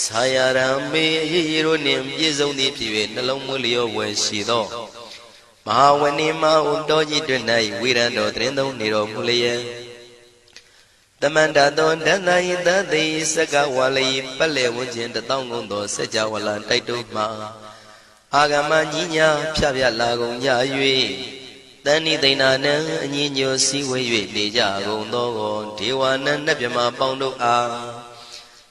ဆာယရံမေအရေးရတို့နှင့်ပြည့်စုံသည်ဖြစ်၍နှလုံးမွေးလျောဝယ်ရှိသောမဟာဝဏိမဟုတော်ကြီးတွင်၌ဝိရံတော်တရင်သုံးနေတော်မူလျက်တမန္တသောဒန္တယိတသိစကဝါလိပတ်လေဝန်းကျင်တထောင်ကုန်သောစัจ java လာတိုက်တုမှအာဂမညီညာဖြဖြလာကုန်ကြ၍တဏိသိဏနံအညီညွတ်စည်းဝေး၍နေကြကုန်သောဒေဝနံနတ်မြမပေါင်းတို့အား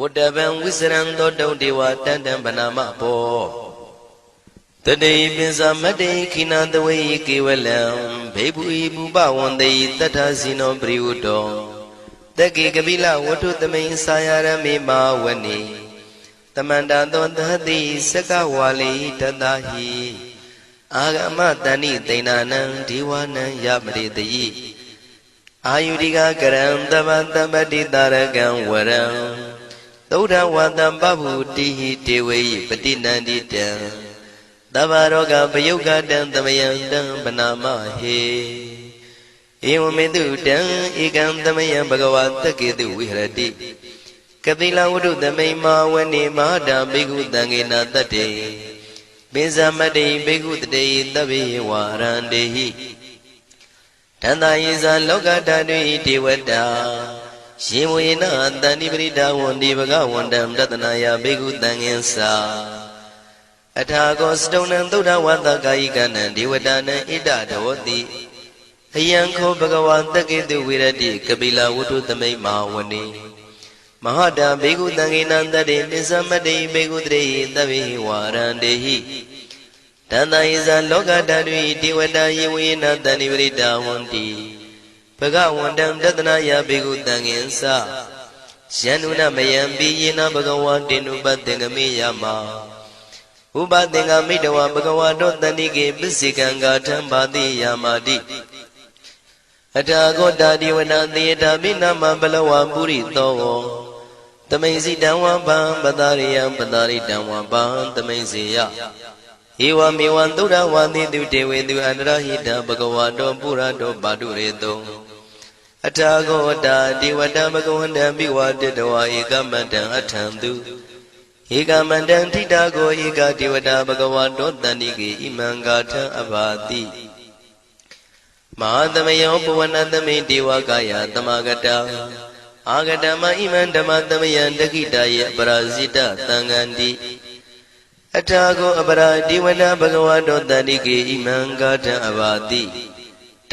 ဝတ္တဗံဝိစရံသောတုံဒေဝတန်တံဗနာမဘောတတိပိစမတေခိနာတဝေကေဝလံဘေဘူဤပူပဝန္တေတတ္ထဇိနောပရိဝတ္တောတကေကပိလဝတ္ထုသမိန်စာယရမေမာဝနေတမန္တသောသတိစကဝါလိတတဟိအာဂမတဏိသိဏနံဒီဝနံယမရိတယိအာယုရိကကရံတပတပတိတာရကံဝရံ သုဒ္ဓဝတံပဗုတိဟိတေဝေယပတိနန္တိတံတဗ္ဗရောဂပယုတ်ကတံသမယံတံပနာမဟေဧဝမေတုတံဧကံသမယံဘဂဝတက္ကေတုဝိဟရတိကတိလဝတ္ထုသမိန်မာဝနေမဟာတံဘိက္ခုတံဃေနတတ္တေပိဇမတိဘိက္ခုတတေသဗ္ဗေဝါရန္တေဟိတန္တာယေဇာလောကဓာတုဣဒေဝတာ ရှင်ဝေနတန္တိပရိဒါဝန္ဒီဘဂဝန္တံတတနာယဘိက္ခုတံငင်္စာအထာကောစတုံနံသုဒ္ဓဝါသကာယိကနံဒေဝတာနံဣဒဒေဝတိအယံခောဘဂဝါတက္ကေတုဝိရတိကပိလဝတ္ထုသမိတ်မာဝနေမဟာတာဘေကုတံငေနံတတေပိသမတေဘေကုတရေသဗ္ဗေဝါရန္တေဟိတန္တယေဇာလောကဓာတုဒေဝတာယေဝေနတန္တိပရိတာဝန္တိဘ ဂဝန္တံတတနာယဘေကုတံငင်္စယန္နုနမယံပိယေနဘဂဝါတေနုပသင်္ကမေယမဥပသင်္ကမိတဝဘဂဝါတောတန္တိကေပစ္စေကံဂါထံဘာတိယာမာတိအထာဂောတာဒီဝနာသေတာမိနာမဘလဝပုရိသောတမိန်စီတံဝံပံပတာရိယံပတာရိတံဝံပံတမိန်စီယဧဝမေဝံသုဒ္ဓဝါတိတုတေဝေတုအန္တရဟိတဘဂဝါတောပုရတောပါတုရေတော အထာဂောတာဒီဝတံဘဂဝန္တံပိဝတတဝါဧကမန္တံအထံတုဧကမန္တံထိတာကိုဧကတိဝတာဘဂဝါတောတန္တိကေဣမံဂါထံအဘာတိမဟာသမယောပဝနသမိဒေဝကာယသမဂတအာဂတမဣမံဓမ္မသမယံတခိတယေပရာဇိတသံဃန္တိအထာကိုအပရာဒီဝနာဘဂဝတောတန္တိကေဣမံဂါထံအဘာတိ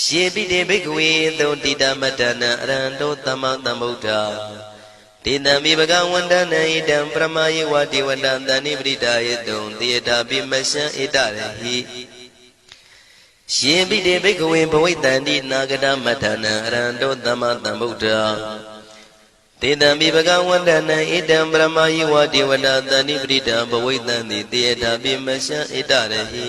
ရှေပိတေဘိက္ခဝေသောတိတမတ္တနံအရဟံတောသမ္မာသမ္ဗုဒ္ဓတေတံမိဘဂဝန္တနံဣတံပရမယေဝတိဝတံတဏိပရိဒါယေတုံတေတာပိမရှံဣတရဟိရှင်ပိတေဘိက္ခဝေဘဝိတန္တိနာဂတမတ္တနံအရဟံတောသမ္မာသမ္ဗုဒ္ဓတေတံမိဘဂဝန္တနံဣတံပရမယိဝတိဝနာတန္တိပရိတံဘဝိတံတိတေတာပိမရှံဣတရဟိ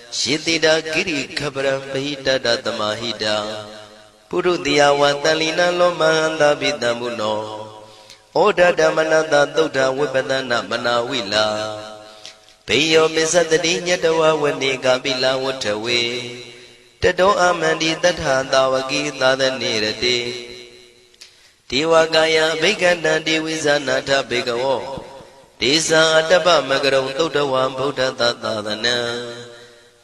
ယေတိတာကိရိခပရံပဟိတတသမာဟိတာပုရုတိယဝတလီနလောမဟန္တာပိတံမုနောဩဒဓမ္မနတသုဒ္ဓဝိပဒနာမနာဝိလာဘေယောမစ္စတတိညတဝဝနေကပိလဝထဝေတတောအမန္တိတထသာဝကိသာသနေရတိဒေဝကာယဘိက္ခန္တံဒေဝိဇာနာထဘေကဝောဒေဇာအတ္တပမကရုံသုတ်တဝံဗုဒ္ဓသာသာသနံ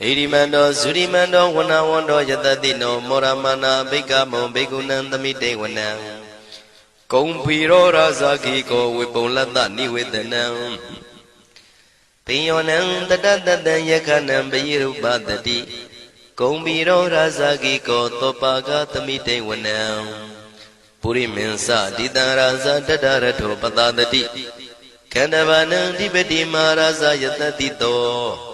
ဣရိမန္တောသုရိမန္တောဝနဝန္တောယတတိနောမောရမနာဘိကမုံဘေကုဏံသမိတေဝနံကုံဖီရောရာဇာခိကောဝေပုံလတ္တနိဝေဒနံပိယောနံတတတတံယခနံပိရုပတတိကုံဖီရောရာဇာခိကောသောပါကသမိတေဝနံပုရိမင်းစတိတံရာဇာတတရထောပတတတိခန္ဓဗာနံဓိပတိမာရာဇာယတတိတော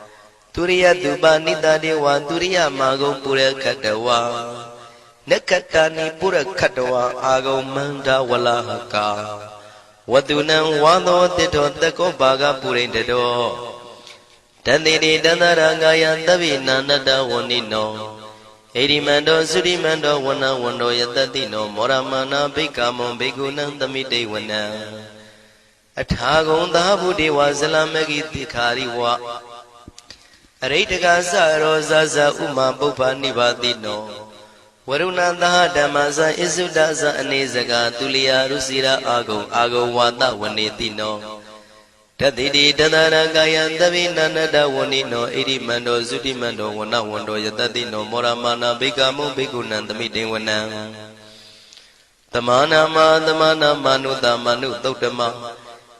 သူရိယသူပနိတတေဝသူရိယမာဂုံပုရခတဝါနက္ခတဏိပုရခတဝါအာဂုံမန္တဝလဟကာဝတုနံဝါသောတိတောတကောဘာဂပုရိတတောတန်တိတိတန္တရာငာယသဗ္ဗိနန္တတဝဏိနောဣရိမန္တောသုရိမန္တောဝနဝန္တောယတတိနောမောရမနာဘိကမွန်ဘေကုဏံသမိတေဝနံအထာဂုံသာဘုဒေဝဇလမကိတိခာရိဝ အရိတကသရောဇဇဥမာပုပ္ပနိပါတိနောဝရုဏသဟဓမ္မဇဣစုဒဇအနေစကာသူလျာရုစီရာအာဂုံအာဂုံဝါဒဝနေတိနောတတိတိတသရကာယံသဗိနန္တဝဏိနောဣရိမန္တောသုတိမန္တောဝနဝန္တောယတတိနောမောရမာနာဘိကမုဘိကုဏံသမိတေဝနံသမာနာမသမာနာမနုတမနုသုတ်တမ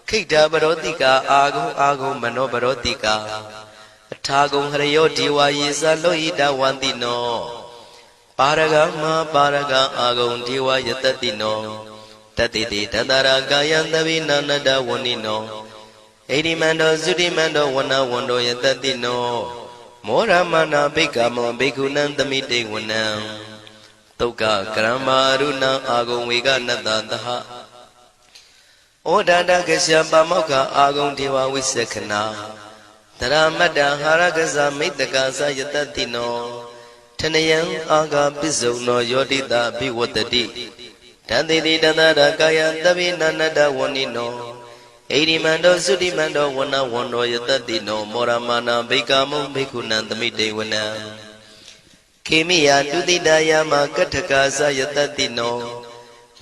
ခိတ္တပရောတိကာအာဂုံအာဂုံမနောပရောတိကာ အထာဂုံဟရယောဒီဝါယေသလောဣတဝန္တိနောပါရဂမပါရဂအာဂုံဒီဝါယတတိနောတတိတိတတရာကာယံသဗိနန္တဝဏိနောဣတိမန္တောသုတိမန္တောဝနဝန္တောယတတိနောမောရမနာဘိက္ခမောဘိက္ခုနံသမိတေဝနံတုတ်ကကရမရုဏံအာဂုံဝေကနတသဟဩဒန္တကရှပါမောက္ခအာဂုံဒေဝဝိသခနာ တရမတ္တဟာရကဇမိတ္တကသယတတိနောထနယံအာဂပစ္စုံနောယောတိတာဘိဝတ္တိတန်တိတိတတရကာယသဗ္ဗိနန္တဝဏိနောဣရိမန္တောသုတိမန္တောဝနဝန္တောယတတိနောမောရမာနာဘိကာမုံဘိက္ခုနံသမိတေဝနံခေမိယတုတိတယမကထကာသယတတိနော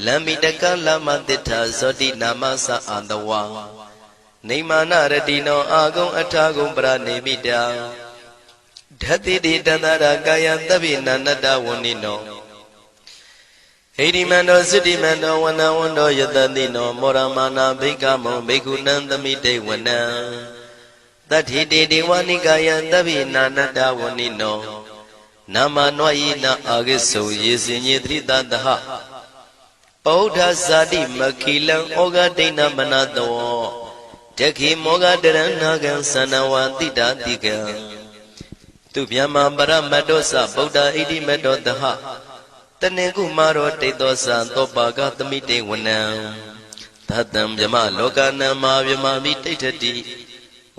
လမ္မိတကလမတိထာဇောတိနာမသအာတဝါ နေမာနရတိနောအာဂုံအထာဂုံပရနေမိတာဓတ္တိတိတန္တရာကာယသဗ္ဗိနန္တဝဏိနောဟိရိမန္တောသုတိမန္တောဝနဝန္တောယတတိနောမောရမာနာဘိကမောဘိက္ခုနံသမိတေဝနံတတိတေဒေဝနိကာယသဗ္ဗိနာနတဝဏိနောနာမနောယိနာအာဂိစုယေစင်ညေတိတတဟပောဓဇာတိမခိလံဩဃဒိဏမနတော တခိမောဂတရဏကံသနဝတိတာတိကံသူဗျမပရမတ္တောသဗုဒ္ဓဣတိမတ္တောတဟတနေကုမာရောတိတောသံသောပါကသမိတေဝနံသတ္တံဗျမလောကနံမာဗျမမိတိဋ္ဌတိ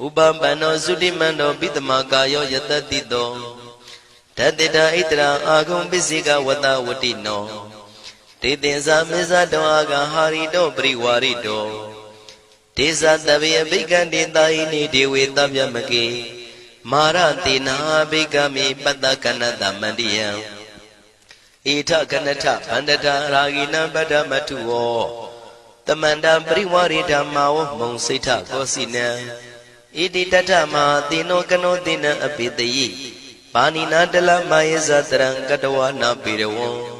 ဥပပန္နောသုတိမန္တောပိတမကာယောယတတိတောတတေတာဣတရာအာဂုံပစ္စိကဝတဝတိနောတေတင်္စာမေဇတောအာဂဟာရိတောပရိဝါရိတော ဒေသတဗေအဘိကံတေတာယိနိဒေဝေတဗျမကေမာရတေနာဘိကမိပတ္တကနတမန္တိယံဣထကနထဗန္တတာရာဂိနံပတ္တမထုဝောတမန္တပရိဝရိဓမ္မာဝမုံစိဋ္ဌကောစီနံဣတိတထမသေနောကနောသေနံအပိတယိပါဏိနာတလမယေဇတရံကတဝနာပေရဝံ